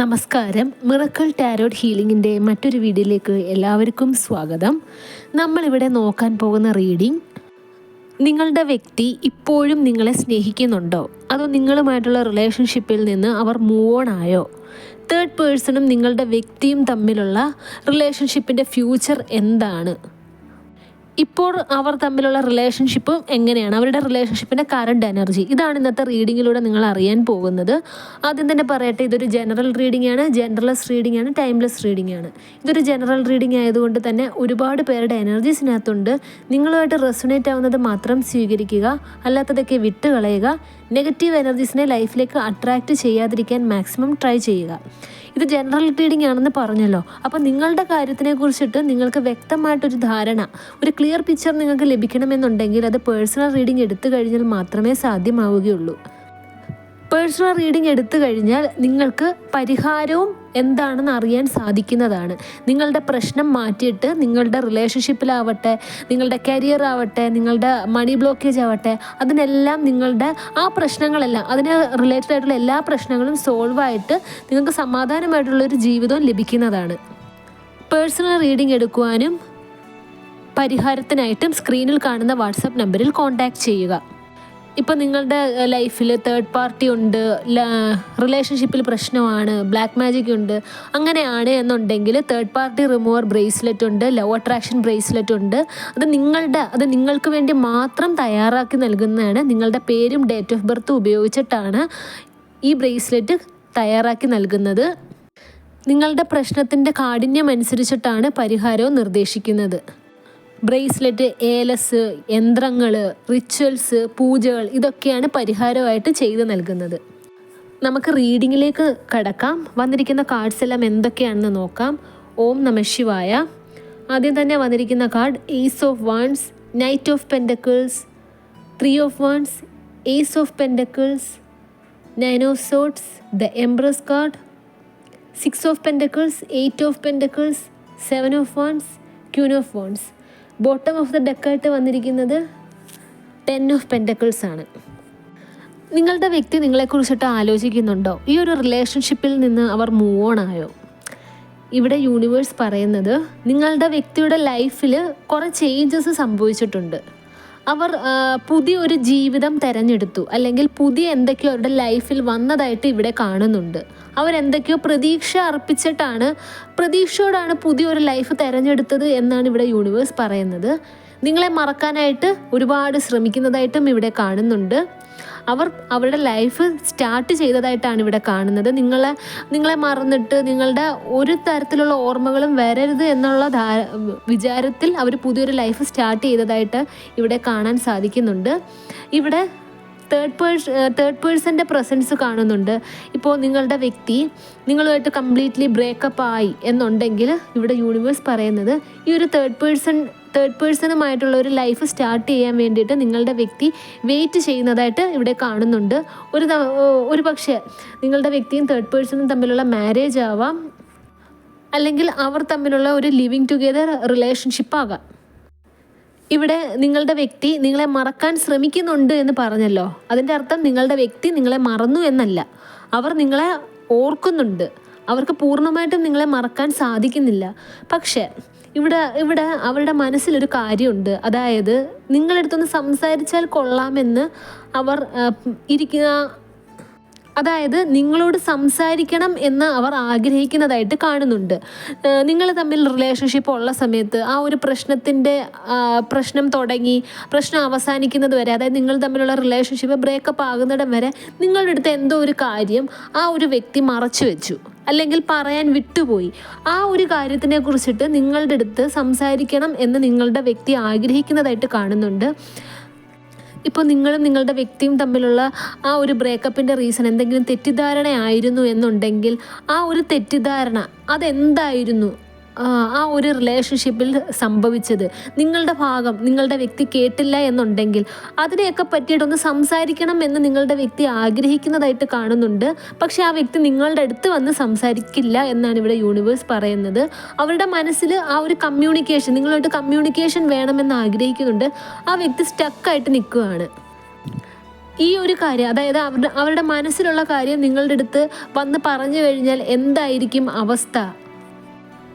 നമസ്കാരം. Miracle tarot ഹീലിംഗിന്റെ മറ്റൊരു വീഡിയോയിലേക്ക് എല്ലാവർക്കും സ്വാഗതം. നമ്മളിവിടെ നോക്കാൻ പോകുന്ന റീഡിംഗ് നിങ്ങളുടെ വ്യക്തി ഇപ്പോഴും നിങ്ങളെ സ്നേഹിക്കുന്നുണ്ടോ? അതോ നിങ്ങളുമായിട്ടുള്ള റിലേഷൻഷിപ്പിൽ നിന്ന് അവർ മൂവ് ഓൺ ആയോ? തേർഡ് പേഴ്സണും നിങ്ങളുടെ വ്യക്തിയും തമ്മിലുള്ള റിലേഷൻഷിപ്പിന്റെ ഫ്യൂച്ചർ എന്താണ്? ഇപ്പോൾ അവർ തമ്മിലുള്ള റിലേഷൻഷിപ്പ് എങ്ങനെയാണ്? അവരുടെ റിലേഷൻഷിപ്പിന്റെ കറണ്ട് എനർജി ഇതാണ് ഇന്നത്തെ റീഡിങ്ങിലൂടെ നിങ്ങൾ അറിയാൻ പോകുന്നത്. ആദ്യം തന്നെ പറയട്ടെ ഇതൊരു ജനറൽ റീഡിംഗ് ആണ്. ജനറലസ് റീഡിംഗ് ആണ് ടൈംലെസ് റീഡിംഗ് ആണ്. ഇതൊരു ജനറൽ റീഡിംഗ് ആയതുകൊണ്ട് തന്നെ ഒരുപാട് പേരുടെ എനർജീസിനകത്തുണ്ട് നിങ്ങളുമായിട്ട് റെസൊണേറ്റ് ആവുന്നത് മാത്രം സ്വീകരിക്കുക അല്ലാത്തതൊക്കെ വിട്ട് കളയുക നെഗറ്റീവ് എനർജീസിനെ ലൈഫിലേക്ക് അട്രാക്റ്റ് ചെയ്യാതിരിക്കാൻ മാക്സിമം ട്രൈ ചെയ്യുക. ഇത് ജനറൽ റീഡിംഗ് ആണെന്ന് പറഞ്ഞല്ലോ. അപ്പോൾ നിങ്ങളുടെ കാര്യത്തിനെ കുറിച്ചിട്ട് നിങ്ങൾക്ക് വ്യക്തമായിട്ടൊരു ധാരണ ഒരു ക്ലിയർ പിക്ചർ നിങ്ങൾക്ക് ലഭിക്കണമെന്നുണ്ടെങ്കിൽ അത് പേഴ്സണൽ റീഡിംഗ് എടുത്തു കഴിഞ്ഞാൽ മാത്രമേ സാധ്യമാവുകയുള്ളൂ. പേഴ്സണൽ റീഡിംഗ് എടുത്തു കഴിഞ്ഞാൽ നിങ്ങൾക്ക് പരിഹാരവും എന്താണെന്ന് അറിയാൻ സാധിക്കുന്നതാണ്. നിങ്ങളുടെ പ്രശ്നം മാറ്റിയിട്ട് നിങ്ങളുടെ റിലേഷൻഷിപ്പിലാവട്ടെ നിങ്ങളുടെ കരിയർ ആവട്ടെ നിങ്ങളുടെ മണി ബ്ലോക്കേജ് ആവട്ടെ അതിനെല്ലാം നിങ്ങളുടെ ആ പ്രശ്നങ്ങളെല്ലാം അതിന് റിലേറ്റഡ് ആയിട്ടുള്ള എല്ലാ പ്രശ്നങ്ങളും സോൾവ് ആയിട്ട് നിങ്ങൾക്ക് സമാധാനമായിട്ടുള്ളൊരു ജീവിതവും ലഭിക്കുന്നതാണ്. പേഴ്സണൽ റീഡിംഗ് എടുക്കുവാനും പരിഹാരത്തിനായിട്ടും സ്ക്രീനിൽ കാണുന്ന വാട്സപ്പ് നമ്പറിൽ കോൺടാക്റ്റ് ചെയ്യുക. ഇപ്പം നിങ്ങളുടെ ലൈഫിൽ തേർഡ് പാർട്ടി ഉണ്ട് റിലേഷൻഷിപ്പിൽ പ്രശ്നമാണ് ബ്ലാക്ക് മാജിക് ഉണ്ട് അങ്ങനെയാണ് എന്നുണ്ടെങ്കിൽ തേർഡ് പാർട്ടി റിമൂവർ ബ്രേസ്ലെറ്റ് ഉണ്ട് ലവ് അട്രാക്ഷൻ ബ്രേസ്ലെറ്റ് ഉണ്ട്. അത് നിങ്ങളുടെ അത് നിങ്ങൾക്ക് വേണ്ടി മാത്രം തയ്യാറാക്കി നൽകുന്നതാണ്. നിങ്ങളുടെ പേരും ഡേറ്റ് ഓഫ് ബർത്തും ഉപയോഗിച്ചിട്ടാണ് ഈ ബ്രേസ്ലെറ്റ് തയ്യാറാക്കി നൽകുന്നത്. നിങ്ങളുടെ പ്രശ്നത്തിന്റെ കാഠിന്യം അനുസരിച്ചിട്ടാണ് പരിഹാരവും നിർദ്ദേശിക്കുന്നത്. ബ്രേസ്ലെറ്റ് ഏലസ് യന്ത്രങ്ങൾ റിച്വൽസ് പൂജകൾ ഇതൊക്കെയാണ് പരിഹാരമായിട്ട് ചെയ്തു നൽകുന്നത്. നമുക്ക് റീഡിങ്ങിലേക്ക് കടക്കാം. വന്നിരിക്കുന്ന കാർഡ്സ് എല്ലാം എന്തൊക്കെയാണെന്ന് നോക്കാം. ഓം നമ ശിവായ. ആദ്യം തന്നെ വന്നിരിക്കുന്ന card ace of wands knight of pentacles three of wands ace of pentacles nine of swords of the empress card six of pentacles eight of pentacles seven of wands queen of wands bottom of the ഡെക്കായിട്ട് വന്നിരിക്കുന്നത് ten of pentacles ആണ്. നിങ്ങളുടെ വ്യക്തി നിങ്ങളെക്കുറിച്ചിട്ട് ആലോചിക്കുന്നുണ്ടോ? ഈ ഒരു റിലേഷൻഷിപ്പിൽ നിന്ന് അവർ move on ആയോ? ഇവിടെ യൂണിവേഴ്സ് പറയുന്നത് നിങ്ങളുടെ വ്യക്തിയുടെ ലൈഫിൽ കുറേ ചേഞ്ചസ് സംഭവിച്ചിട്ടുണ്ട്. അവർ പുതിയ പുതിയൊരു ജീവിതം തിരഞ്ഞെടുത്തു. അല്ലെങ്കിൽ പുതിയ എന്തൊക്കെയോ അവരുടെ ലൈഫിൽ വന്നതായിട്ട് ഇവിടെ കാണുന്നുണ്ട്. അവരെന്തൊക്കെയോ പ്രതീക്ഷ അർപ്പിച്ചിട്ടാണ് പ്രതീക്ഷയോടാണ് പുതിയൊരു ലൈഫ് തിരഞ്ഞെടുത്തത് എന്നാണ് ഇവിടെ യൂണിവേഴ്സ് പറയുന്നത്. നിങ്ങളെ മറക്കാനായിട്ട് ഒരുപാട് ശ്രമിക്കുന്നതായിട്ടും ഇവിടെ കാണുന്നുണ്ട്. അവർ അവരുടെ ലൈഫ് സ്റ്റാർട്ട് ചെയ്തതായിട്ടാണ് ഇവിടെ കാണുന്നത്. നിങ്ങളെ നിങ്ങളെ മറന്നിട്ട് നിങ്ങളുടെ ഒരു തരത്തിലുള്ള ഓർമ്മകളും വരരുത് എന്നുള്ള വിചാരത്തിൽ അവർ പുതിയൊരു ലൈഫ് സ്റ്റാർട്ട് ചെയ്തതായിട്ട് ഇവിടെ കാണാൻ സാധിക്കുന്നുണ്ട്. ഇവിടെ തേർഡ് പേഴ്സ് തേർഡ് പേഴ്സന്റെ പ്രസൻസ് കാണുന്നുണ്ട്. ഇപ്പോൾ നിങ്ങളുടെ വ്യക്തി നിങ്ങളുമായിട്ട് കംപ്ലീറ്റ്ലി ബ്രേക്കപ്പ് ആയി എന്നുണ്ടെങ്കിൽ ഇവിടെ യൂണിവേഴ്സ് പറയുന്നത് ഈ ഒരു തേർഡ് പേഴ്സൺ തേർഡ് പേഴ്സണുമായിട്ടുള്ള ഒരു ലൈഫ് സ്റ്റാർട്ട് ചെയ്യാൻ വേണ്ടിയിട്ട് നിങ്ങളുടെ വ്യക്തി വെയിറ്റ് ചെയ്യുന്നതായിട്ട് ഇവിടെ കാണുന്നുണ്ട്. ഒരു ഒരു പക്ഷേ നിങ്ങളുടെ വ്യക്തിയും തേർഡ് പേഴ്സണും തമ്മിലുള്ള മാരേജ് ആവാം. അല്ലെങ്കിൽ അവർ തമ്മിലുള്ള ഒരു ലിവിങ് ടുഗെദർ റിലേഷൻഷിപ്പ് ആകാം. ഇവിടെ നിങ്ങളുടെ വ്യക്തി നിങ്ങളെ മറക്കാൻ ശ്രമിക്കുന്നുണ്ട് എന്ന് പറഞ്ഞല്ലോ. അതിന്റെ അർത്ഥം നിങ്ങളുടെ വ്യക്തി നിങ്ങളെ മറന്നു എന്നല്ല. അവർ നിങ്ങളെ ഓർക്കുന്നുണ്ട്. അവർക്ക് പൂർണമായിട്ടും നിങ്ങളെ മറക്കാൻ സാധിക്കുന്നില്ല. പക്ഷേ ഇവിടെ ഇവിടെ അവരുടെ മനസ്സിലൊരു കാര്യമുണ്ട്. അതായത് നിങ്ങളടുത്തൊന്ന് സംസാരിച്ചാൽ കൊള്ളാമെന്ന് അവർ ഇരിക്കുന്ന അതായത് നിങ്ങളോട് സംസാരിക്കണം എന്ന് അവർ ആഗ്രഹിക്കുന്നതായിട്ട് കാണുന്നുണ്ട്. നിങ്ങൾ തമ്മിൽ റിലേഷൻഷിപ്പ് ഉള്ള സമയത്ത് ആ ഒരു പ്രശ്നത്തിന്റെ പ്രശ്നം തുടങ്ങി പ്രശ്നം അവസാനിക്കുന്നത് വരെ അതായത് നിങ്ങൾ തമ്മിലുള്ള റിലേഷൻഷിപ്പ് ബ്രേക്കപ്പ് ആകുന്നിടം വരെ നിങ്ങളുടെ അടുത്ത് എന്തോ ഒരു കാര്യം ആ ഒരു വ്യക്തി മറച്ചു വെച്ചു. അല്ലെങ്കിൽ പറയാൻ വിട്ടുപോയി. ആ ഒരു കാര്യത്തിനെ കുറിച്ചിട്ട് നിങ്ങളുടെ അടുത്ത് സംസാരിക്കണം എന്ന് നിങ്ങളുടെ വ്യക്തി ആഗ്രഹിക്കുന്നതായിട്ട് കാണുന്നുണ്ട്. ഇപ്പോൾ നിങ്ങളും നിങ്ങളുടെ വ്യക്തിയും തമ്മിലുള്ള ആ ഒരു ബ്രേക്കപ്പിന്റെ റീസൺ എന്തെങ്കിലും തെറ്റിദ്ധാരണയായിരുന്നു എന്നുണ്ടെങ്കിൽ ആ ഒരു തെറ്റിദ്ധാരണ അതെന്തായിരുന്നു? ആ, ഒരു റിലേഷൻഷിപ്പിൽ സംഭവിച്ചത്. നിങ്ങളുടെ ഭാഗം നിങ്ങളുടെ വ്യക്തി കേട്ടില്ല എന്നുണ്ടെങ്കിൽ അതിനെയൊക്കെ പറ്റിയിട്ടൊന്ന് സംസാരിക്കണം എന്ന് നിങ്ങളുടെ വ്യക്തി ആഗ്രഹിക്കുന്നതായിട്ട് കാണുന്നുണ്ട്. പക്ഷെ ആ വ്യക്തി നിങ്ങളുടെ അടുത്ത് വന്ന് സംസാരിക്കില്ല എന്നാണ് ഇവിടെ യൂണിവേഴ്സ് പറയുന്നത്. അവരുടെ മനസ്സിൽ ആ ഒരു കമ്മ്യൂണിക്കേഷൻ നിങ്ങളായിട്ട് കമ്മ്യൂണിക്കേഷൻ വേണമെന്ന് ആഗ്രഹിക്കുന്നുണ്ട്. ആ വ്യക്തി സ്റ്റക്കായിട്ട് നിൽക്കുകയാണ്. ഈ ഒരു കാര്യം അതായത് അവരുടെ അവരുടെ മനസ്സിലുള്ള കാര്യം നിങ്ങളുടെ അടുത്ത് വന്ന് പറഞ്ഞു കഴിഞ്ഞാൽ എന്തായിരിക്കും അവസ്ഥ?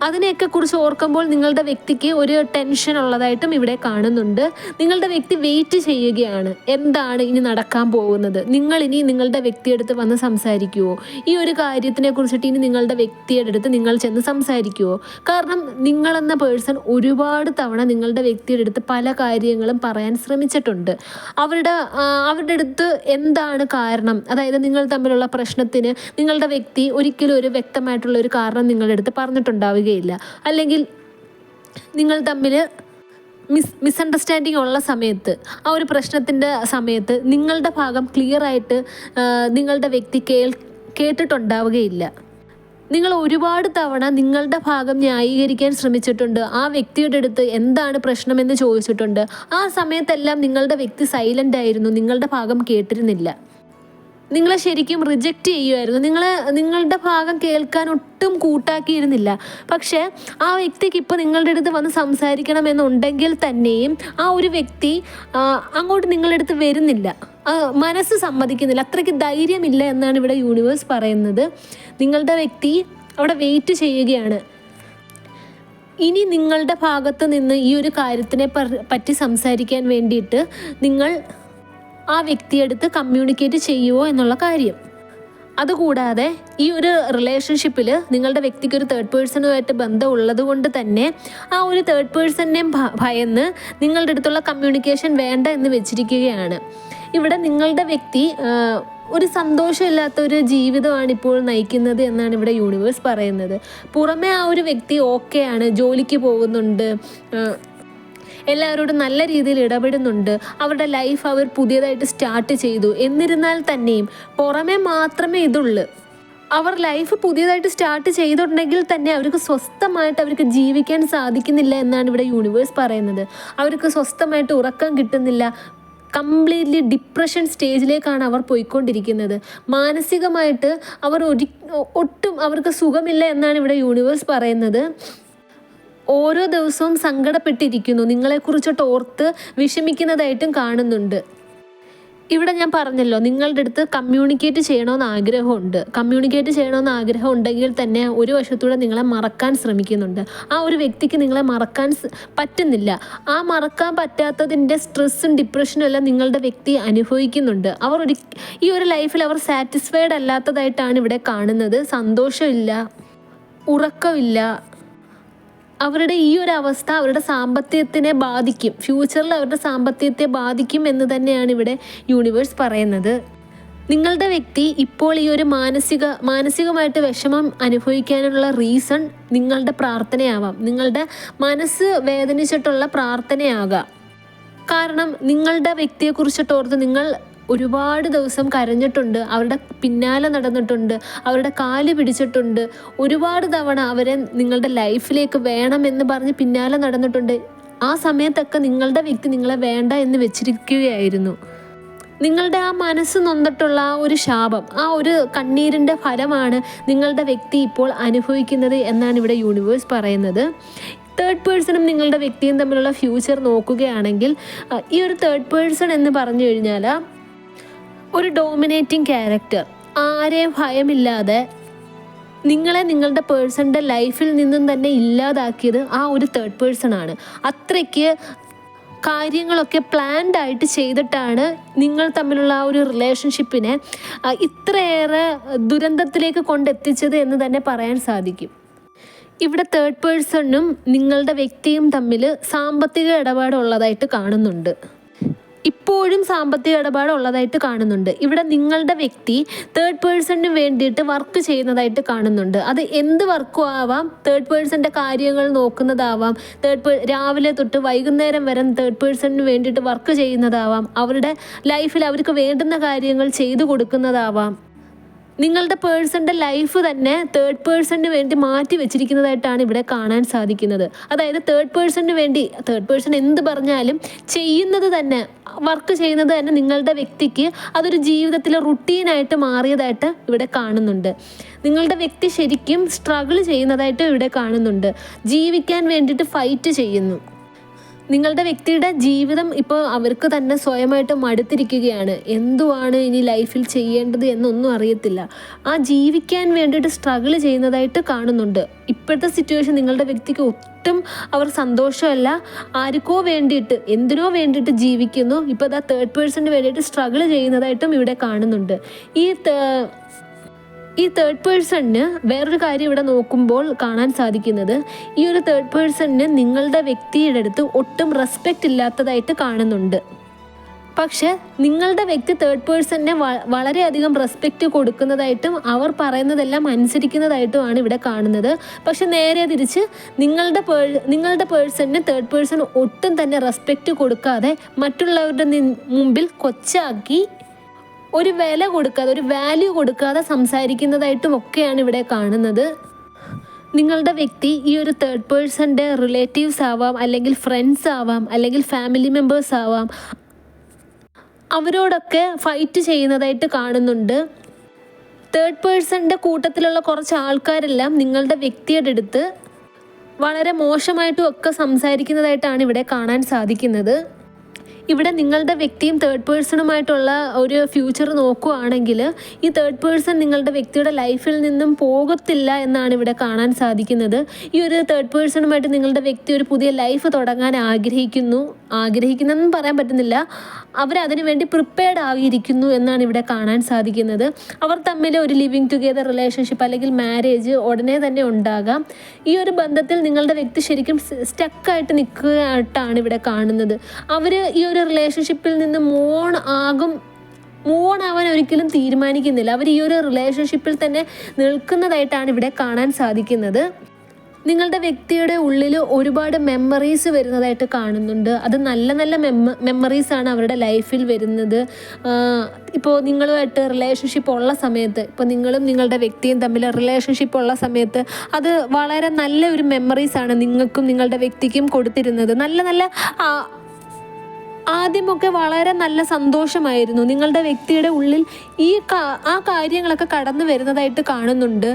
അതിനെയൊക്കെ കുറിച്ച് ഓർക്കുമ്പോൾ നിങ്ങളുടെ വ്യക്തിക്ക് ഒരു ടെൻഷൻ ഉള്ളതായിട്ടും ഇവിടെ കാണുന്നുണ്ട്. നിങ്ങളുടെ വ്യക്തി വെയിറ്റ് ചെയ്യുകയാണ്. എന്താണ് ഇനി നടക്കാൻ പോകുന്നത്? നിങ്ങൾ ഇനി നിങ്ങളുടെ വ്യക്തിയെടുത്ത് വന്ന് സംസാരിക്കുമോ ഈ ഒരു കാര്യത്തിനെ കുറിച്ചിട്ട് ഇനി നിങ്ങളുടെ വ്യക്തിയുടെ അടുത്ത് നിങ്ങൾ ചെന്ന് സംസാരിക്കുമോ കാരണം നിങ്ങളെന്ന പേഴ്സൺ ഒരുപാട് തവണ നിങ്ങളുടെ വ്യക്തിയുടെ അടുത്ത് പല കാര്യങ്ങളും പറയാൻ ശ്രമിച്ചിട്ടുണ്ട്. അവരുടെ അവരുടെ അടുത്ത് എന്താണ് കാരണം? അതായത് നിങ്ങൾ തമ്മിലുള്ള പ്രശ്നത്തിന് നിങ്ങളുടെ വ്യക്തി ഒരിക്കലും ഒരു വ്യക്തമായിട്ടുള്ള ഒരു കാരണം നിങ്ങളുടെ അടുത്ത് പറഞ്ഞിട്ടുണ്ടാവുകയില്ല. അല്ലെങ്കിൽ നിങ്ങൾ തമ്മിൽ മിസ് മിസ്അണ്ടർസ്റ്റാൻഡിങ് ഉള്ള സമയത്ത് ആ ഒരു പ്രശ്നത്തിന്റെ സമയത്ത് നിങ്ങളുടെ ഭാഗം ക്ലിയറായിട്ട് നിങ്ങളുടെ വ്യക്തി കേൾ കേട്ടിട്ടുണ്ടാവുകയില്ല. നിങ്ങൾ ഒരുപാട് തവണ നിങ്ങളുടെ ഭാഗം ന്യായീകരിക്കാൻ ശ്രമിച്ചിട്ടുണ്ട്. ആ വ്യക്തിയുടെ അടുത്ത് എന്താണ് പ്രശ്നമെന്ന് ചോദിച്ചിട്ടുണ്ട്. ആ സമയത്തെല്ലാം നിങ്ങളുടെ വ്യക്തി സൈലന്റ് ആയിരുന്നു. നിങ്ങളുടെ ഭാഗം കേട്ടിരുന്നില്ല. നിങ്ങളെ ശരിക്കും റിജക്റ്റ് ചെയ്യുമായിരുന്നു നിങ്ങൾ നിങ്ങളുടെ ഭാഗം കേൾക്കാൻ ഒട്ടും കൂട്ടാക്കിയിരുന്നില്ല. പക്ഷേ ആ വ്യക്തിക്ക് ഇപ്പോൾ നിങ്ങളുടെ അടുത്ത് വന്ന് സംസാരിക്കണമെന്നുണ്ടെങ്കിൽ തന്നെയും ആ ഒരു വ്യക്തി അങ്ങോട്ട് നിങ്ങളുടെ അടുത്ത് വരുന്നില്ല. മനസ്സ് സമ്മതിക്കുന്നില്ല. അത്രയ്ക്ക് ധൈര്യമില്ല എന്നാണ് ഇവിടെ യൂണിവേഴ്സ് പറയുന്നത്. നിങ്ങളുടെ വ്യക്തി അവിടെ വെയിറ്റ് ചെയ്യുകയാണ്. ഇനി നിങ്ങളുടെ ഭാഗത്ത് നിന്ന് ഈ ഒരു കാര്യത്തിനെ പറ്റി സംസാരിക്കാൻ വേണ്ടിയിട്ട് നിങ്ങൾ ആ വ്യക്തിയെടുത്ത് കമ്മ്യൂണിക്കേറ്റ് ചെയ്യുമോ എന്നുള്ള കാര്യം. അതുകൂടാതെ ഈ ഒരു റിലേഷൻഷിപ്പിൽ നിങ്ങളുടെ വ്യക്തിക്ക് ഒരു തേർഡ് പേഴ്സണുമായിട്ട് ബന്ധം ഉള്ളത് കൊണ്ട് തന്നെ ആ ഒരു തേർഡ് പേഴ്സണിനെയും ഭയന്ന് നിങ്ങളുടെ അടുത്തുള്ള കമ്മ്യൂണിക്കേഷൻ വേണ്ട എന്ന് വെച്ചിരിക്കുകയാണ്. ഇവിടെ നിങ്ങളുടെ വ്യക്തി ഒരു സന്തോഷമില്ലാത്ത ഒരു ജീവിതമാണ് ഇപ്പോൾ നയിക്കുന്നത് എന്നാണ് ഇവിടെ യൂണിവേഴ്സ് പറയുന്നത്. പുറമെ ആ ഒരു വ്യക്തി ഓക്കെയാണ് ജോലിക്ക് പോകുന്നുണ്ട് എല്ലാവരോടും നല്ല രീതിയിൽ ഇടപെടുന്നുണ്ട്. അവരുടെ ലൈഫ് അവർ പുതിയതായിട്ട് സ്റ്റാർട്ട് ചെയ്തു. എന്നിരുന്നാൽ തന്നെയും പുറമെ മാത്രമേ ഇതുള്ളൂ. അവർ ലൈഫ് പുതിയതായിട്ട് സ്റ്റാർട്ട് ചെയ്തിട്ടുണ്ടെങ്കിൽ തന്നെ അവർക്ക് സ്വസ്ഥമായിട്ട് അവർക്ക് ജീവിക്കാൻ സാധിക്കുന്നില്ല എന്നാണ് ഇവിടെ യൂണിവേഴ്സ് പറയുന്നത്. അവർക്ക് സ്വസ്ഥമായിട്ട് ഉറക്കം കിട്ടുന്നില്ല. കംപ്ലീറ്റ്ലി ഡിപ്രഷൻ സ്റ്റേജിലേക്കാണ് അവർ പോയിക്കൊണ്ടിരിക്കുന്നത്. മാനസികമായിട്ട് അവർ ഒരി ഒട്ടും അവർക്ക് സുഖമില്ല എന്നാണ് ഇവിടെ യൂണിവേഴ്സ് പറയുന്നത്. ഓരോ ദിവസവും സങ്കടപ്പെട്ടിരിക്കുന്നു. നിങ്ങളെക്കുറിച്ചിട്ട് ഓർത്ത് വിഷമിക്കുന്നതായിട്ടും കാണുന്നുണ്ട്. ഇവിടെ ഞാൻ പറഞ്ഞല്ലോ നിങ്ങളുടെ അടുത്ത് കമ്മ്യൂണിക്കേറ്റ് ചെയ്യണമെന്ന് ആഗ്രഹമുണ്ട്. കമ്മ്യൂണിക്കേറ്റ് ചെയ്യണമെന്ന് ആഗ്രഹം ഉണ്ടെങ്കിൽ തന്നെ ഒരു വശത്തൂടെ നിങ്ങളെ മറക്കാൻ ശ്രമിക്കുന്നുണ്ട്. ആ ഒരു വ്യക്തിക്ക് നിങ്ങളെ മറക്കാൻ പറ്റുന്നില്ല. ആ മറക്കാൻ പറ്റാത്തതിന്റെ സ്ട്രെസ്സും ഡിപ്രഷനും എല്ലാം നിങ്ങളുടെ വ്യക്തി അനുഭവിക്കുന്നുണ്ട്. അവർ ഒരു ഈ ഒരു ലൈഫിൽ അവർ സാറ്റിസ്ഫൈഡ് അല്ലാത്തതായിട്ടാണ് ഇവിടെ കാണുന്നത്. സന്തോഷമില്ല ഉറക്കമില്ല അവരുടെ ഈ ഒരു അവസ്ഥ അവരുടെ സാമ്പത്തികത്തിനെ ബാധിക്കും. ഫ്യൂച്ചറിൽ അവരുടെ സാമ്പത്തികത്തെ ബാധിക്കും എന്ന് തന്നെയാണ് ഇവിടെ യൂണിവേഴ്സ് പറയുന്നത്. നിങ്ങളുടെ വ്യക്തി ഇപ്പോൾ ഈ ഒരു മാനസിക മാനസികമായിട്ട് വിഷമം അനുഭവിക്കാനുള്ള റീസൺ നിങ്ങളുടെ പ്രാർത്ഥനയാവാം. നിങ്ങളുടെ മനസ്സ് വേദനിച്ചിട്ടുള്ള പ്രാർത്ഥനയാകാം. കാരണം നിങ്ങളുടെ വ്യക്തിയെക്കുറിച്ചിട്ട് ഓർത്ത് നിങ്ങൾ ഒരുപാട് ദിവസം കരഞ്ഞിട്ടുണ്ട് അവരുടെ പിന്നാലെ നടന്നിട്ടുണ്ട് അവരുടെ കാൽ പിടിച്ചിട്ടുണ്ട്. ഒരുപാട് തവണ അവരെ നിങ്ങളുടെ ലൈഫിലേക്ക് വേണമെന്ന് പറഞ്ഞ് പിന്നാലെ നടന്നിട്ടുണ്ട്. ആ സമയത്തൊക്കെ നിങ്ങളുടെ വ്യക്തി നിങ്ങളെ വേണ്ട എന്ന് വെച്ചിരിക്കുകയായിരുന്നു. നിങ്ങളുടെ ആ മനസ്സ് നൊന്നിട്ടുള്ള ആ ഒരു ശാപം ആ ഒരു കണ്ണീരിന്റെ ഫലമാണ് നിങ്ങളുടെ വ്യക്തി ഇപ്പോൾ അനുഭവിക്കുന്നത് എന്നാണ് ഇവിടെ യൂണിവേഴ്സ് പറയുന്നത്. തേർഡ് പേഴ്സണും നിങ്ങളുടെ വ്യക്തിയും തമ്മിലുള്ള ഫ്യൂച്ചർ നോക്കുകയാണെങ്കിൽ ഈ ഒരു തേർഡ് പേഴ്സൺ എന്ന് പറഞ്ഞു കഴിഞ്ഞാൽ ഒരു ഡോമിനേറ്റിംഗ് ക്യാരക്ടർ ആരെയും ഭയമില്ലാതെ നിങ്ങളെ നിങ്ങളുടെ പേഴ്സണിന്റെ ലൈഫിൽ നിന്നും തന്നെ ഇല്ലാതാക്കിയത് ആ ഒരു തേർഡ് പേഴ്സൺ ആണ്. അത്രയ്ക്ക് കാര്യങ്ങളൊക്കെ പ്ലാൻഡ് ആയിട്ട് ചെയ്തിട്ടാണ് നിങ്ങൾ തമ്മിലുള്ള ആ ഒരു റിലേഷൻഷിപ്പിനെ ഇത്രയേറെ ദുരന്തത്തിലേക്ക് കൊണ്ടെത്തിച്ചത് എന്ന് തന്നെ പറയാൻ സാധിക്കും. ഇവിടെ തേർഡ് പേഴ്സണും നിങ്ങളുടെ വ്യക്തിയും തമ്മിൽ സാമ്പത്തിക ഇടപാടുള്ളതായിട്ട് കാണുന്നുണ്ട്. ഇപ്പോഴും സാമ്പത്തിക ഇടപാട് ഉള്ളതായിട്ട് കാണുന്നുണ്ട്. ഇവിടെ നിങ്ങളുടെ വ്യക്തി തേർഡ് പേഴ്സണിന് വേണ്ടിയിട്ട് വർക്ക് ചെയ്യുന്നതായിട്ട് കാണുന്നുണ്ട്. അത് എന്ത് വർക്കും ആവാം തേർഡ് പേഴ്സന്റെ കാര്യങ്ങൾ നോക്കുന്നതാവാം തേർഡ് പേ രാവിലെ തൊട്ട് വൈകുന്നേരം വരെ തേർഡ് പേഴ്സണിന് വേണ്ടിയിട്ട് വർക്ക് ചെയ്യുന്നതാവാം അവരുടെ ലൈഫിൽ അവർക്ക് വേണ്ടുന്ന കാര്യങ്ങൾ ചെയ്തു കൊടുക്കുന്നതാവാം. നിങ്ങളുടെ പേഴ്സണിന്റെ ലൈഫ് തന്നെ തേർഡ് പേഴ്സണിന് വേണ്ടി മാറ്റി വെച്ചിരിക്കുന്നതായിട്ടാണ് ഇവിടെ കാണാൻ സാധിക്കുന്നത്. അതായത് തേർഡ് പേഴ്സണിന് വേണ്ടി തേർഡ് പേഴ്സൺ എന്ത് പറഞ്ഞാലും ചെയ്യുന്നത് തന്നെ വർക്ക് ചെയ്യുന്നത് തന്നെ നിങ്ങളുടെ വ്യക്തിക്ക് അതൊരു ജീവിതത്തിലെ റുട്ടീനായിട്ട് മാറിയതായിട്ട് ഇവിടെ കാണുന്നുണ്ട്. നിങ്ങളുടെ വ്യക്തി ശരിക്കും സ്ട്രഗിൾ ചെയ്യുന്നതായിട്ട് ഇവിടെ കാണുന്നുണ്ട്. ജീവിക്കാൻ വേണ്ടിയിട്ട് ഫൈറ്റ് ചെയ്യുന്നു. നിങ്ങളുടെ വ്യക്തിയുടെ ജീവിതം ഇപ്പോൾ അവർക്ക് തന്നെ സ്വയമായിട്ട് മടുത്തിരിക്കുകയാണ്. എന്തുവാണ് ഇനി ലൈഫിൽ ചെയ്യേണ്ടത് എന്നൊന്നും അറിയത്തില്ല. ആ ജീവിക്കാൻ വേണ്ടിയിട്ട് സ്ട്രഗിൾ ചെയ്യുന്നതായിട്ട് കാണുന്നുണ്ട്. ഇപ്പോഴത്തെ സിറ്റുവേഷൻ നിങ്ങളുടെ വ്യക്തിക്ക് ഒട്ടും അവർ സന്തോഷമല്ല. ആർക്കോ വേണ്ടിയിട്ട് എന്തിനോ വേണ്ടിയിട്ട് ജീവിക്കുന്നു. ഇപ്പോൾ ദാ തേർഡ് പേഴ്സണിന് വേണ്ടിയിട്ട് സ്ട്രഗിൾ ചെയ്യുന്നതായിട്ടും ഇവിടെ കാണുന്നുണ്ട്. ഈ ഈ തേർഡ് പേഴ്സണിന് വേറൊരു കാര്യം ഇവിടെ നോക്കുമ്പോൾ കാണാൻ സാധിക്കുന്നത്. ഈ ഒരു തേർഡ് പേഴ്സണിന് നിങ്ങളുടെ വ്യക്തിയുടെ അടുത്ത് ഒട്ടും റെസ്പെക്റ്റ് ഇല്ലാത്തതായിട്ട് കാണുന്നുണ്ട്. പക്ഷെ നിങ്ങളുടെ വ്യക്തി തേർഡ് പേഴ്സണിനെ വളരെയധികം റെസ്പെക്റ്റ് കൊടുക്കുന്നതായിട്ടും അവർ പറയുന്നതെല്ലാം അനുസരിക്കുന്നതായിട്ടുമാണ് ഇവിടെ കാണുന്നത്. പക്ഷെ നേരെ തിരിച്ച് നിങ്ങളുടെ പേഴ് നിങ്ങളുടെ പേഴ്സണിന് തേർഡ് പേഴ്സൺ ഒട്ടും തന്നെ റെസ്പെക്റ്റ് കൊടുക്കാതെ മറ്റുള്ളവരുടെ മുമ്പിൽ കൊച്ചാക്കി ഒരു വില കൊടുക്കാതെ ഒരു വാല്യൂ കൊടുക്കാതെ സംസാരിക്കുന്നതായിട്ടും ഒക്കെയാണ് ഇവിടെ കാണുന്നത്. നിങ്ങളുടെ വ്യക്തി ഈ ഒരു തേർഡ് പേഴ്സന്റെ റിലേറ്റീവ്സ് ആവാം അല്ലെങ്കിൽ ഫ്രണ്ട്സ് ആവാം അല്ലെങ്കിൽ ഫാമിലി മെമ്പേഴ്സ് ആവാം അവരോടൊക്കെ ഫൈറ്റ് ചെയ്യുന്നതായിട്ട് കാണുന്നുണ്ട്. തേർഡ് പേഴ്സന്റെ കൂട്ടത്തിലുള്ള കുറച്ച് ആൾക്കാരെല്ലാം നിങ്ങളുടെ വ്യക്തിയുടെ അടുത്ത് വളരെ മോശമായിട്ടും ഒക്കെ സംസാരിക്കുന്നതായിട്ടാണ് ഇവിടെ കാണാൻ സാധിക്കുന്നത്. ഇവിടെ നിങ്ങളുടെ വ്യക്തിയും തേർഡ് പേഴ്സണുമായിട്ടുള്ള ഒരു ഫ്യൂച്ചർ നോക്കുകയാണെങ്കിൽ ഈ തേർഡ് പേഴ്സൺ നിങ്ങളുടെ വ്യക്തിയുടെ ലൈഫിൽ നിന്നും പോകത്തില്ല എന്നാണ് ഇവിടെ കാണാൻ സാധിക്കുന്നത്. ഈ ഒരു തേർഡ് പേഴ്സണുമായിട്ട് നിങ്ങളുടെ വ്യക്തി ഒരു പുതിയ ലൈഫ് തുടങ്ങാൻ ആഗ്രഹിക്കുന്നു. ആഗ്രഹിക്കുന്നതെന്ന് പറയാൻ പറ്റുന്നില്ല. അവർ അതിനു വേണ്ടി പ്രിപ്പയർഡ് ആയിരിക്കുന്നു എന്നാണ് ഇവിടെ കാണാൻ സാധിക്കുന്നത്. അവർ തമ്മിൽ ഒരു ലിവിങ് ടുഗെദർ റിലേഷൻഷിപ്പ് അല്ലെങ്കിൽ മാരേജ് ഉടനെ തന്നെ ഉണ്ടാകാം. ഈ ഒരു ബന്ധത്തിൽ നിങ്ങളുടെ വ്യക്തി ശരിക്കും സ്റ്റക്കായിട്ട് നിൽക്കുകയായിട്ടാണ് ഇവിടെ കാണുന്നത്. അവർ ഈ ഒരു റിലേഷൻഷിപ്പിൽ നിന്ന് മോൺ ആകും മൂവൺ ആവാൻ ഒരിക്കലും തീരുമാനിക്കുന്നില്ല. അവർ ഈ ഒരു റിലേഷൻഷിപ്പിൽ തന്നെ നിൽക്കുന്നതായിട്ടാണ് ഇവിടെ കാണാൻ സാധിക്കുന്നത്. നിങ്ങളുടെ വ്യക്തിയുടെ ഉള്ളിൽ ഒരുപാട് മെമ്മറീസ് വരുന്നതായിട്ട് കാണുന്നുണ്ട്. അത് നല്ല നല്ല മെമ്മ മെമ്മറീസ് ആണ് അവരുടെ ലൈഫിൽ വരുന്നത്. ഇപ്പോൾ നിങ്ങളുമായിട്ട് റിലേഷൻഷിപ്പ് ഉള്ള സമയത്ത് ഇപ്പോൾ നിങ്ങളും നിങ്ങളുടെ വ്യക്തിയും തമ്മിൽ റിലേഷൻഷിപ്പ് ഉള്ള സമയത്ത് അത് വളരെ നല്ല ഒരു മെമ്മറീസ് ആണ് നിങ്ങൾക്കും നിങ്ങളുടെ വ്യക്തിക്കും കൊടുത്തിരുന്നത്. നല്ല നല്ല ആദ്യമൊക്കെ വളരെ നല്ല സന്തോഷമായിരുന്നു. നിങ്ങളുടെ വ്യക്തിയുടെ ഉള്ളിൽ ഈ ആ കാര്യങ്ങളൊക്കെ കടന്നു വരുന്നതായിട്ട് കാണുന്നുണ്ട്.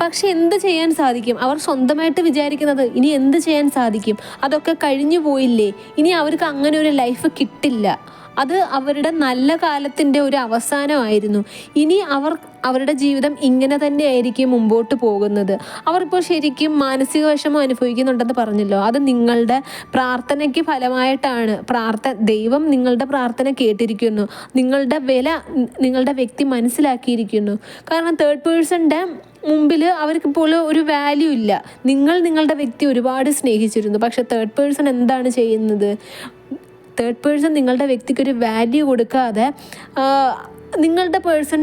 പക്ഷെ എന്ത് ചെയ്യാൻ സാധിക്കും? അവർ സ്വന്തമായിട്ട് വിചാരിക്കുന്നത് ഇനി എന്ത് ചെയ്യാൻ സാധിക്കും? അതൊക്കെ കഴിഞ്ഞു പോയില്ലേ? ഇനി അവർക്ക് അങ്ങനെ ഒരു ലൈഫ് കിട്ടില്ല. അത് അവരുടെ നല്ല കാലത്തിന്റെ ഒരു അവസാനമായിരുന്നു. ഇനി അവർ അവരുടെ ജീവിതം ഇങ്ങനെ തന്നെ തന്നെയായിരിക്കും മുമ്പോട്ട് പോകുന്നത്. അവർ ഇപ്പോൾ ശരിക്കും മാനസിക വിഷമം അനുഭവിക്കുന്നുണ്ടെന്ന് പറഞ്ഞല്ലോ. അത് നിങ്ങളുടെ പ്രാർത്ഥനയ്ക്ക് ഫലമായിട്ടാണ്. പ്രാർത്ഥ ദൈവം നിങ്ങളുടെ പ്രാർത്ഥന കേട്ടിരിക്കുന്നു. നിങ്ങളുടെ വില നിങ്ങളുടെ വ്യക്തി മനസ്സിലാക്കിയിരിക്കുന്നു. കാരണം തേർഡ് പേഴ്സണിന്റെ മുമ്പിൽ അവർക്കിപ്പോൾ ഒരു വാല്യൂ ഇല്ല. നിങ്ങൾ നിങ്ങളുടെ വ്യക്തി ഒരുപാട് സ്നേഹിച്ചിരുന്നു. പക്ഷെ തേർഡ് പേഴ്സൺ എന്താണ് ചെയ്യുന്നത്? തേർഡ് പേഴ്സൺ നിങ്ങളുടെ വ്യക്തിക്ക് ഒരു വാല്യൂ കൊടുക്കാതെ നിങ്ങളുടെ പേഴ്സൺ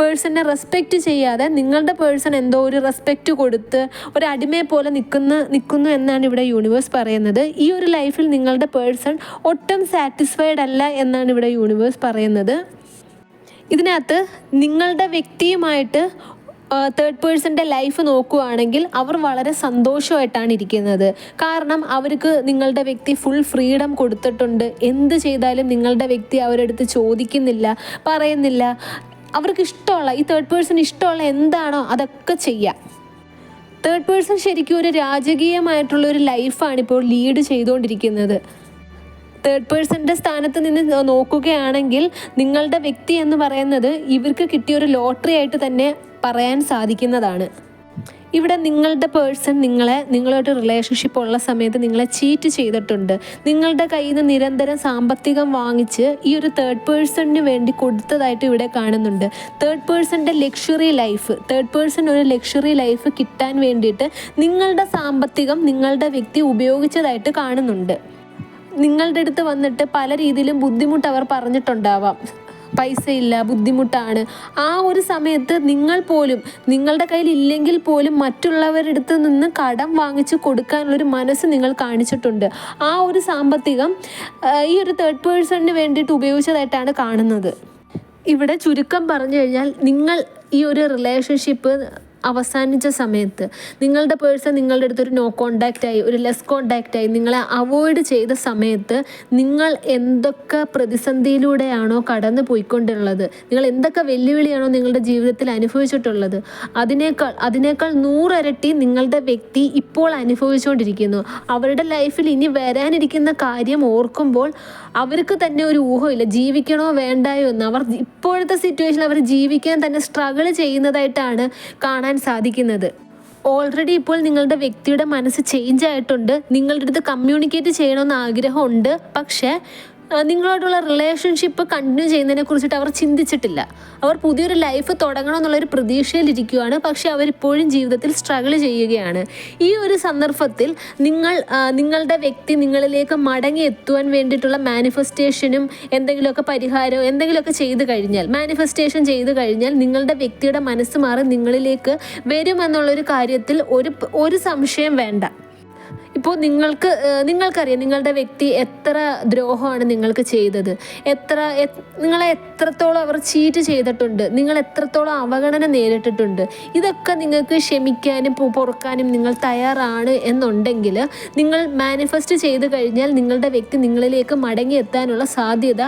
പേഴ്സണിനെ റെസ്പെക്റ്റ് ചെയ്യാതെ നിങ്ങളുടെ പേഴ്സൺ എന്തോ ഒരു റെസ്പെക്റ്റ് കൊടുത്ത് ഒരു അടിമയെ പോലെ നിൽക്കുന്ന നിൽക്കുന്നു എന്നാണ് ഇവിടെ യൂണിവേഴ്സ് പറയുന്നത്. ഈ ഒരു ലൈഫിൽ നിങ്ങളുടെ പേഴ്സൺ ഒട്ടും സാറ്റിസ്ഫൈഡ് അല്ല എന്നാണ് ഇവിടെ യൂണിവേഴ്സ് പറയുന്നത്. ഇതിനകത്ത് നിങ്ങളുടെ വ്യക്തിയുമായിട്ട് തേർഡ് പേഴ്സന്റെ ലൈഫ് നോക്കുകയാണെങ്കിൽ അവർ വളരെ സന്തോഷമായിട്ടാണ് ഇരിക്കുന്നത്. കാരണം അവർക്ക് നിങ്ങളുടെ വ്യക്തി ഫുൾ ഫ്രീഡം കൊടുത്തിട്ടുണ്ട്. എന്ത് ചെയ്താലും നിങ്ങളുടെ വ്യക്തി അവരടുത്ത് ചോദിക്കുന്നില്ല പറയുന്നില്ല. അവർക്ക് ഇഷ്ടമുള്ള ഈ തേർഡ് പേഴ്സൺ ഇഷ്ടമുള്ള എന്താണോ അതൊക്കെ ചെയ്യാം. തേർഡ് പേഴ്സൺ ശരിക്കും ഒരു രാജകീയമായിട്ടുള്ള ഒരു ലൈഫാണ് ഇപ്പോൾ ലീഡ് ചെയ്തുകൊണ്ടിരിക്കുന്നത്. തേർഡ് പേഴ്സന്റെ സ്ഥാനത്ത് നിന്ന് നോക്കുകയാണെങ്കിൽ നിങ്ങളുടെ വ്യക്തി എന്ന് പറയുന്നത് ഇവർക്ക് കിട്ടിയ ഒരു ലോട്ടറി ആയിട്ട് തന്നെ പറയാൻ സാധിക്കുന്നതാണ്. ഇവിടെ നിങ്ങളുടെ പേഴ്സൺ നിങ്ങളെ നിങ്ങളായിട്ട് റിലേഷൻഷിപ്പ് ഉള്ള സമയത്ത് നിങ്ങളെ ചീറ്റ് ചെയ്തിട്ടുണ്ട്. നിങ്ങളുടെ കയ്യിൽ നിന്ന് നിരന്തരം സാമ്പത്തികം വാങ്ങിച്ച് ഈ ഒരു തേർഡ് പേഴ്സണിന് വേണ്ടി കൊടുത്തതായിട്ട് ഇവിടെ കാണുന്നുണ്ട്. തേർഡ് പേഴ്സന്റെ ലക്ഷറി ലൈഫ് തേർഡ് പേഴ്സൺ ഒരു ലക്ഷറി ലൈഫ് കിട്ടാൻ വേണ്ടിയിട്ട് നിങ്ങളുടെ സാമ്പത്തികം നിങ്ങളുടെ വ്യക്തി ഉപയോഗിച്ചതായിട്ട് കാണുന്നുണ്ട്. നിങ്ങളുടെ അടുത്ത് വന്നിട്ട് പല രീതിയിലും ബുദ്ധിമുട്ട് അവർ പറഞ്ഞിട്ടുണ്ടാവാം. പൈസ ഇല്ല ബുദ്ധിമുട്ടാണ്. ആ ഒരു സമയത്ത് നിങ്ങൾ പോലും നിങ്ങളുടെ കയ്യിൽ ഇല്ലെങ്കിൽ പോലും മറ്റുള്ളവരുടെ അടുത്ത് നിന്ന് കടം വാങ്ങിച്ച് കൊടുക്കാനുള്ളൊരു മനസ്സ് നിങ്ങൾ കാണിച്ചിട്ടുണ്ട്. ആ ഒരു സാമ്പത്തികം ഈ ഒരു തേർഡ് പേഴ്സണിന് വേണ്ടിയിട്ട് ഉപയോഗിച്ചതായിട്ടാണ് കാണുന്നത്. ഇവിടെ ചുരുക്കം പറഞ്ഞു കഴിഞ്ഞാൽ നിങ്ങൾ ഈ ഒരു റിലേഷൻഷിപ്പ് അവസാനിച്ച സമയത്ത് നിങ്ങളുടെ പേഴ്സൺ നിങ്ങളുടെ അടുത്തൊരു നോ കോണ്ടാക്റ്റ് ആയി ഒരു ലെസ് കോണ്ടാക്റ്റ് ആയി നിങ്ങളെ അവോയ്ഡ് ചെയ്ത സമയത്ത് നിങ്ങൾ എന്തൊക്കെ പ്രതിസന്ധിയിലൂടെയാണോ കടന്നു പോയിക്കൊണ്ടുള്ളത് നിങ്ങൾ എന്തൊക്കെ വെല്ലുവിളിയാണോ നിങ്ങളുടെ ജീവിതത്തിൽ അനുഭവിച്ചിട്ടുള്ളത് അതിനേക്കാൾ അതിനേക്കാൾ നൂറരട്ടി നിങ്ങളുടെ വ്യക്തി ഇപ്പോൾ അനുഭവിച്ചുകൊണ്ടിരിക്കുന്നു. അവരുടെ ലൈഫിൽ ഇനി വരാനിരിക്കുന്ന കാര്യം ഓർക്കുമ്പോൾ അവർക്ക് തന്നെ ഒരു ഊഹമില്ല ജീവിക്കണോ വേണ്ടായോ എന്ന്. അവർ ഇപ്പോഴത്തെ സിറ്റുവേഷനിൽ അവർ ജീവിക്കാൻ തന്നെ സ്ട്രഗിൾ ചെയ്യുന്നതായിട്ടാണ് കാണാൻ സാധിക്കുന്നത്. ഓൾറെഡി ഇപ്പോൾ നിങ്ങളുടെ വ്യക്തിയുടെ മനസ്സ് ചേഞ്ച് ആയിട്ടുണ്ട്. നിങ്ങളുടെ അടുത്ത് കമ്മ്യൂണിക്കേറ്റ് ചെയ്യണമെന്ന് ആഗ്രഹമുണ്ട്. പക്ഷേ നിങ്ങളോടുള്ള റിലേഷൻഷിപ്പ് കണ്ടിന്യൂ ചെയ്യുന്നതിനെ കുറിച്ചിട്ട് അവർ ചിന്തിച്ചിട്ടില്ല. അവർ പുതിയൊരു ലൈഫ് തുടങ്ങണം എന്നുള്ളൊരു പ്രതീക്ഷയിലിരിക്കുകയാണ് പക്ഷേ അവരിപ്പോഴും ജീവിതത്തിൽ സ്ട്രഗിൾ ചെയ്യുകയാണ്. ഈ ഒരു സന്ദർഭത്തിൽ നിങ്ങൾ നിങ്ങളുടെ വ്യക്തി നിങ്ങളിലേക്ക് മടങ്ങി എത്തുവാൻ വേണ്ടിയിട്ടുള്ള മാനിഫെസ്റ്റേഷനും എന്തെങ്കിലുമൊക്കെ പരിഹാരമോ എന്തെങ്കിലുമൊക്കെ ചെയ്തു കഴിഞ്ഞാൽ മാനിഫെസ്റ്റേഷൻ ചെയ്തു കഴിഞ്ഞാൽ നിങ്ങളുടെ വ്യക്തിയുടെ മനസ്സ് മാറി നിങ്ങളിലേക്ക് വരുമെന്നുള്ളൊരു കാര്യത്തിൽ ഒരു ഒരു സംശയം വേണ്ട. ഇപ്പോൾ നിങ്ങൾക്ക് നിങ്ങൾക്കറിയാം നിങ്ങളുടെ വ്യക്തി എത്ര ദ്രോഹമാണ് നിങ്ങൾക്ക് ചെയ്തത്. എത്ര നിങ്ങളെ എത്രത്തോളം അവർ ചീറ്റ് ചെയ്തിട്ടുണ്ട്. നിങ്ങൾ എത്രത്തോളം അവഗണന നേരിട്ടിട്ടുണ്ട്. ഇതൊക്കെ നിങ്ങൾക്ക് ക്ഷമിക്കാനും പുറക്കാനും നിങ്ങൾ തയ്യാറാണ് എന്നുണ്ടെങ്കിൽ നിങ്ങൾ മാനിഫെസ്റ്റ് ചെയ്ത് കഴിഞ്ഞാൽ നിങ്ങളുടെ വ്യക്തി നിങ്ങളിലേക്ക് മടങ്ങി എത്താനുള്ള സാധ്യത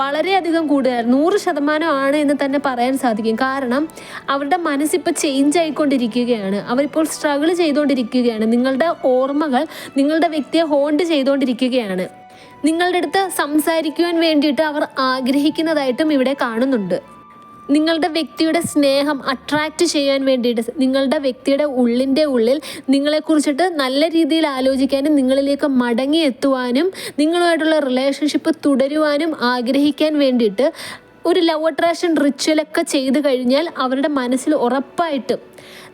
വളരെയധികം കൂടുതലാണ് നൂറ് ശതമാനം ആണ് എന്ന് തന്നെ പറയാൻ സാധിക്കും. കാരണം അവരുടെ മനസ്സിപ്പോൾ ചേഞ്ച് ആയിക്കൊണ്ടിരിക്കുകയാണ്. അവരിപ്പോൾ സ്ട്രഗിൾ ചെയ്തുകൊണ്ടിരിക്കുകയാണ്. നിങ്ങളുടെ ഓർമ്മകൾ നിങ്ങളുടെ വ്യക്തിയെ ഹോണ്ട് ചെയ്തുകൊണ്ടിരിക്കുകയാണ്. നിങ്ങളുടെ അടുത്ത് സംസാരിക്കുവാൻ വേണ്ടിയിട്ട് അവർ ആഗ്രഹിക്കുന്നതായിട്ടും ഇവിടെ കാണുന്നുണ്ട്. നിങ്ങളുടെ വ്യക്തിയുടെ സ്നേഹം അട്രാക്റ്റ് ചെയ്യാൻ വേണ്ടിയിട്ട് നിങ്ങളുടെ വ്യക്തിയുടെ ഉള്ളിന്റെ ഉള്ളിൽ നിങ്ങളെക്കുറിച്ചിട്ട് നല്ല രീതിയിൽ ആലോചിക്കാനും നിങ്ങളിലേക്ക് മടങ്ങി എത്തുവാനും നിങ്ങളുമായിട്ടുള്ള റിലേഷൻഷിപ്പ് തുടരുവാനും ആഗ്രഹിക്കാൻ വേണ്ടിയിട്ട് ഒരു ലവ് അട്രാക്ഷൻ റിച്വലൊക്കെ ചെയ്തു കഴിഞ്ഞാൽ അവരുടെ മനസ്സിൽ ഉറപ്പായിട്ടും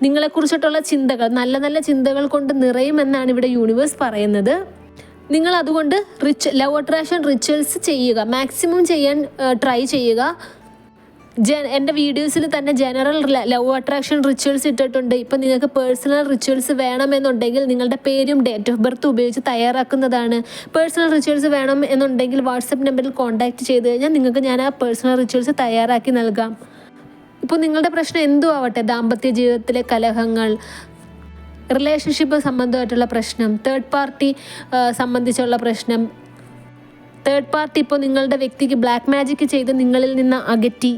നിങ്ങളെക്കുറിച്ചിട്ടുള്ള ചിന്തകൾ നല്ല നല്ല ചിന്തകൾ കൊണ്ട് നിറയുമെന്നാണ് ഇവിടെ യൂണിവേഴ്സ് പറയുന്നത്. നിങ്ങൾ അതുകൊണ്ട് റിച്ച് ലവ് അട്രാക്ഷൻ റിച്വൽസ് ചെയ്യുക മാക്സിമം ചെയ്യാൻ ട്രൈ ചെയ്യുക. എന്റെ വീഡിയോസിൽ തന്നെ ജനറൽ ലവ് അട്രാക്ഷൻ റിച്വൽസ് ഇട്ടിട്ടുണ്ട്. ഇപ്പം നിങ്ങൾക്ക് പേഴ്സണൽ റിച്വൽസ് വേണമെന്നുണ്ടെങ്കിൽ നിങ്ങളുടെ പേരും ഡേറ്റ് ഓഫ് ബർത്ത് ഉപയോഗിച്ച് തയ്യാറാക്കുന്നതാണ്. പേഴ്സണൽ റിച്വൽസ് വേണം എന്നുണ്ടെങ്കിൽ വാട്സപ്പ് നമ്പറിൽ കോൺടാക്റ്റ് ചെയ്ത് കഴിഞ്ഞാൽ നിങ്ങൾക്ക് ഞാൻ ആ പേഴ്സണൽ റിച്വൽസ് തയ്യാറാക്കി നൽകാം. ഇപ്പോൾ നിങ്ങളുടെ പ്രശ്നം എന്തു ആവട്ടെ ദാമ്പത്യ ജീവിതത്തിലെ കലഹങ്ങൾ റിലേഷൻഷിപ്പ് സംബന്ധമായിട്ടുള്ള പ്രശ്നം തേർഡ് പാർട്ടി സംബന്ധിച്ചുള്ള പ്രശ്നം. തേർഡ് പാർട്ടി ഇപ്പോൾ നിങ്ങളുടെ വ്യക്തിക്ക് ബ്ലാക്ക് മാജിക് ചെയ്ത് നിങ്ങളിൽ നിന്ന് അകറ്റി.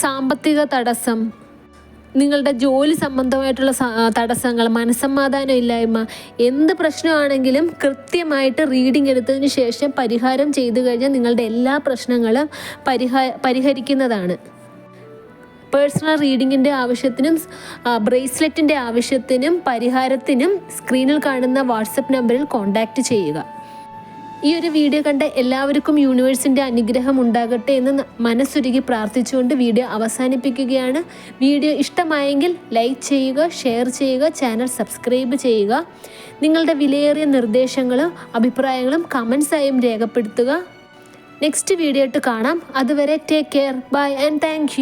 സാമ്പത്തിക തടസ്സം നിങ്ങളുടെ ജോലി സംബന്ധമായിട്ടുള്ള തടസ്സങ്ങൾ മനസ്സമാധാനം ഇല്ലായ്മ എന്ത് പ്രശ്നമാണെങ്കിലും കൃത്യമായിട്ട് റീഡിംഗ് എടുത്തതിന് ശേഷം പരിഹാരം ചെയ്തു കഴിഞ്ഞാൽ നിങ്ങളുടെ എല്ലാ പ്രശ്നങ്ങളും പരിഹാ പരിഹരിക്കുന്നതാണ്. പേഴ്സണൽ റീഡിങ്ങിന്റെ ആവശ്യത്തിനും ബ്രേസ്ലെറ്റിന്റെ ആവശ്യത്തിനും പരിഹാരത്തിനും സ്ക്രീനിൽ കാണുന്ന വാട്സപ്പ് നമ്പറിൽ കോൺടാക്റ്റ് ചെയ്യുക. ഈ ഒരു വീഡിയോ കണ്ട എല്ലാവർക്കും യൂണിവേഴ്സിന്റെ അനുഗ്രഹം ഉണ്ടാകട്ടെ എന്ന് മനസ്സുരുകി പ്രാർത്ഥിച്ചുകൊണ്ട് വീഡിയോ അവസാനിപ്പിക്കുകയാണ്. വീഡിയോ ഇഷ്ടമായെങ്കിൽ ലൈക്ക് ചെയ്യുക ഷെയർ ചെയ്യുക ചാനൽ സബ്സ്ക്രൈബ് ചെയ്യുക. നിങ്ങളുടെ വിലയേറിയ നിർദ്ദേശങ്ങളും അഭിപ്രായങ്ങളും കമൻസായും രേഖപ്പെടുത്തുക. നെക്സ്റ്റ് വീഡിയോ ആയിട്ട് കാണാം. അതുവരെ take care bye and thank